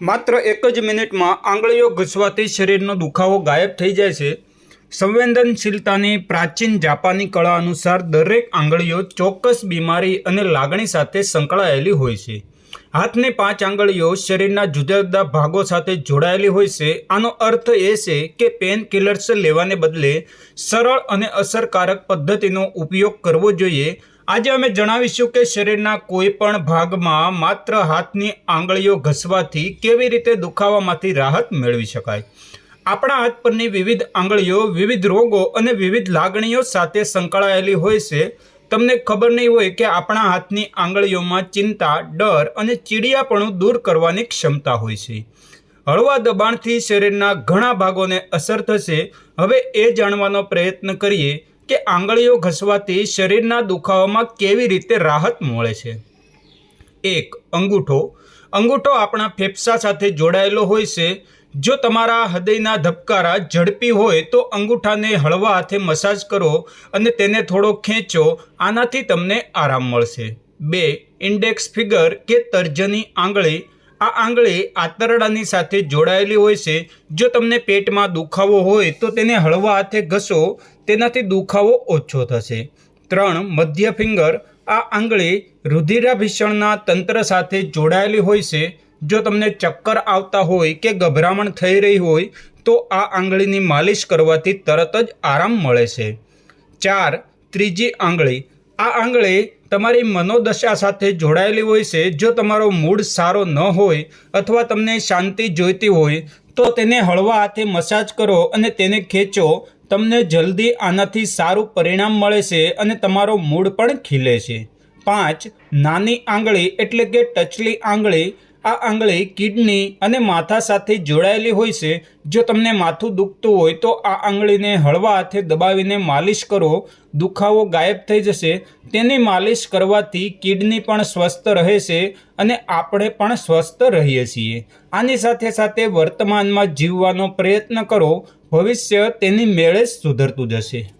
માત્ર એક જ મિનિટમાં આંગળીઓ ઘસવાથી શરીરનો દુખાવો ગાયબ થઈ જાય છે. સંવેદનશીલતાની પ્રાચીન જાપાની કળા અનુસાર દરેક આંગળીઓ ચોક્કસ બીમારી અને લાગણી સાથે સંકળાયેલી હોય છે. હાથની પાંચ આંગળીઓ શરીરના જુદા જુદા ભાગો સાથે જોડાયેલી હોય છે. આનો અર્થ એ છે કે પેન કિલર્સ લેવાને બદલે સરળ અને અસરકારક પદ્ધતિનો ઉપયોગ કરવો જોઈએ. આજે અમે જણાવીશું કે શરીરના કોઈ પણ ભાગમાં માત્ર હાથની આંગળીઓ ઘસવાથી કેવી રીતે દુખાવામાંથી રાહત મેળવી શકાય. આપણા હાથ પરની વિવિધ આંગળીઓ, વિવિધ રોગો અને વિવિધ લાગણીઓ સાથે સંકળાયેલી હોય છે. તમને ખબર નહીં હોય કે આપણા હાથની આંગળીઓમાં ચિંતા, ડર અને ચીડિયાપણું દૂર કરવાની ક્ષમતા હોય છે. હળવા દબાણથી શરીરના ઘણા ભાગોને અસર થશે. હવે એ જાણવાનો પ્રયત્ન કરીએ કે આંગળીઓ ઘસવાથી શરીરના દુખાવામાં કેવી રીતે રાહત મળે છે? એક, અંગૂઠો. અંગૂઠો આપણા ફેફસા સાથે જોડાયેલો હોય છે. જો તમારા હૃદયના ધબકારા ઝડપી હોય તો અંગૂઠાને હળવા હાથે મસાજ કરો અને તેને થોડો ખેંચો. આનાથી તમને આરામ મળશે. બે, ઇન્ડેક્સ ફિગર કે તર્જની આંગળી. આ આંગળી આંતરડાની સાથે જોડાયેલી હોય છે. જો તમને પેટમાં દુખાવો હોય તો તેને હળવા હાથે ઘસો, તેનાથી દુખાવો ઓછો થશે. ત્રણ, મધ્ય ફિંગર. આ આંગળી રુધિરાભિષણના તંત્ર સાથે જોડાયેલી હોય છે. જો તમને ચક્કર આવતા હોય કે ગભરામણ થઈ રહી હોય, તો આ આંગળીની માલિશ કરવાથી તરત જ આરામ મળે છે. ચાર, ત્રીજી આંગળી. આ આંગળી તમારી મનોદશા સાથે જોડાયેલી હોય છે. જો તમારો મૂડ સારો ન હોય અથવા તમને શાંતિ જોઈતી હોય, તો તેને હળવા હાથે મસાજ કરો અને તેને ખેંચો. તમને જલ્દી આનાથી સારું પરિણામ મળે છે અને તમારો મૂડ પણ ખીલે છે. પાંચ, નાની આંગળી એટલે કે ટચલી આંગળી આ આંગળી કિડની અને માથા સાથે જોડાયેલી હોય છે. જો તમને માથું દુખતું હોય તો આ આંગળીને હળવા હાથે દબાવીને માલિશ કરો. દુખાવો ગાયબ થઈ જશે. તેની માલિશ કરવાથી કિડની પણ સ્વસ્થ રહે છે અને આપણે પણ સ્વસ્થ રહીએ છીએ. આની સાથે સાથે વર્તમાનમાં જીવવાનો પ્રયત્ન કરો. ભવિષ્ય તેની મેળે જ સુધરતું જશે.